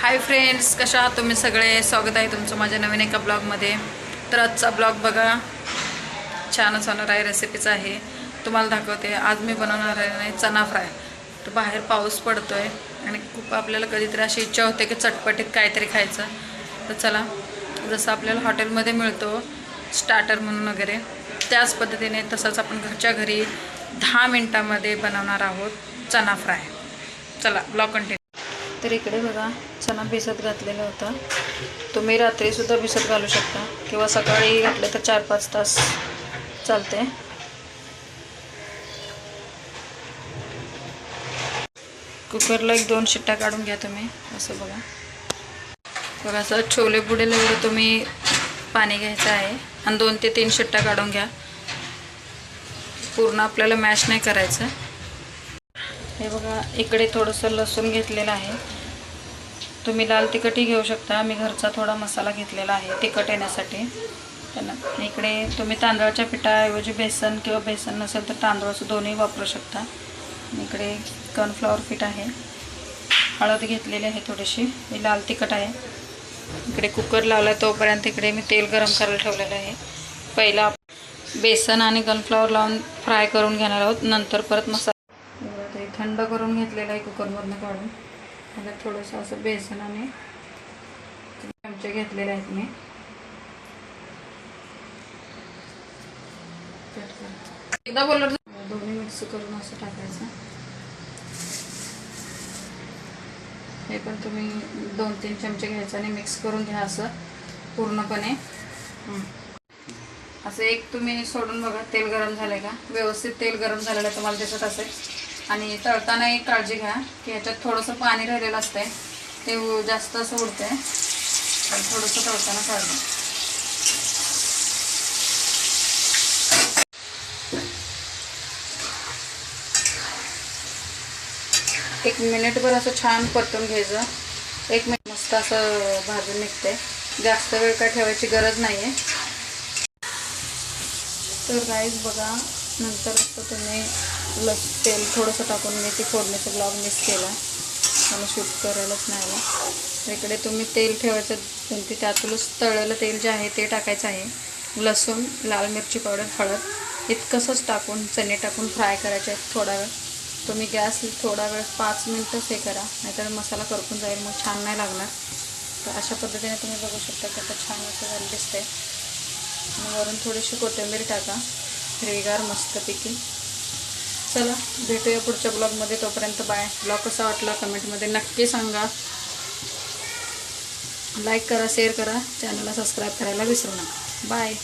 Hi friends कशा आहात तुम्ही सगळे? स्वागत आहे तुमचं माझ्या नवीन एका ब्लॉगमध्ये. तर आजचा ब्लॉग बघा छानच होणार आहे रेसिपीचा आहे. तुम्हाला दाखवते आज मी बनवणार आहे चना फ्राय. तर बाहेर पाऊस पडतो आहे आणि खूप आपल्याला कधीतरी अशी इच्छा होते की चटपटीत काहीतरी खायचं. तर चला जसं आपल्याला हॉटेलमध्ये मिळतो स्टार्टर म्हणून वगैरे त्याच पद्धतीने तसंच आपण घरच्या घरी दहा मिनटामध्ये बनवणार आहोत चना फ्राय. चला ब्लॉग कंटिन्यू तर इकडे बघा चणा भिजत घातलेला होता. तुम्ही रात्रीसुद्धा भिजत घालू शकता. किंवा सकाळी घातले तर चार पाच तास चालते कुकरला एक दोन शिट्ट्या काढून घ्या तुम्ही असं बघा. बघा असं छोले बुडेल एवढं तुम्ही पाणी घ्यायचं आहे. आणि दोन ते तीन शिट्ट्या काढून घ्या. पूर्ण आपल्याला मॅश नाही करायचं. हे बघा इकडे थोडंसं लसूण घेतलेलं आहे. तुम्ही लाल तिखटही घेऊ शकता. मी घरचा थोडा मसाला घेतलेला आहे तिखट येण्यासाठी. त्यांना इकडे तुम्ही तांदळाच्या पिठाऐवजी बेसन किंवा बेसन नसेल तर तांदळाचं दोन्ही वापरू शकता. इकडे कॉर्नफ्लॉवर पीठ आहे. हळद घेतलेली आहे थोडीशी. ही लाल तिखट आहे. इकडे कुकर लावला तोपर्यंत इकडे मी तेल गरम करायला ठेवलेलं आहे. पहिला बेसन आणि कॉर्नफ्लॉवर लावून फ्राय करून घेणार आहोत. नंतर परत मसाला ते थंड करून घेतलेलं आहे कुकरमधनं काढून. आता थोडंसं असं बेसन आणि चमचे घेतलेले आहेत मी. एकदा बोललं दोन्ही मिक्स करून असं टाकायचं. हे पण तुम्ही दोन तीन चमचे घ्यायचं आणि मिक्स करून घ्या असं पूर्णपणे. असं एक तुम्ही सोडून बघा तेल गरम झालंय का? व्यवस्थित तेल गरम झालेलं आहे तुम्हाला दिसत असेल. आणि तळताना एक काळजी घ्या की ह्याच्यात थोडंसं पाणी राहिलेलं असतंय ते उ- जास्त असं उडतंय. आणि थोडंसं तळताना काढलं एक मिनिटभर असं छान परतून घ्यायचं. एक मिनिट मस्त असं भाजून निघते जास्त वेळ काय ठेवायची गरज नाही आहे तर राईस बघा नंतर असं तुम्ही लस तेल थोडंसं टाकून मी ती फोडणीचा ब्लॉग मिस केला. मला शूट करायलाच नाही आला. इकडे तुम्ही तेल ठेवायचं कोणती त्यातूनच तळलेलं तेल जे आहे ते टाकायचं आहे. लसूण लाल मिरची पावडर हळद इतकंसंच टाकून चणे टाकून फ्राय करायचे आहेत थोडा वेळ. तुम्ही गॅस थोडा वेळ पाच मिनटंच हे करा. नाहीतर मसाला करपून जाईल मग छान नाही लागणार. तर अशा पद्धतीने तुम्ही बघू शकता की आता छान असं झालं दिसतंय. वरून थोडीशी कोथिंबीर टाका. हिरवीगार मस्तपैकी. चला भेटूया पुढच्या ब्लॉगमध्ये. तोपर्यंत बाय ब्लॉग कसा वाटला कमेंटमध्ये नक्की सांगा. लाईक करा शेअर करा. चॅनलला सबस्क्राईब करायला विसरू नका. बाय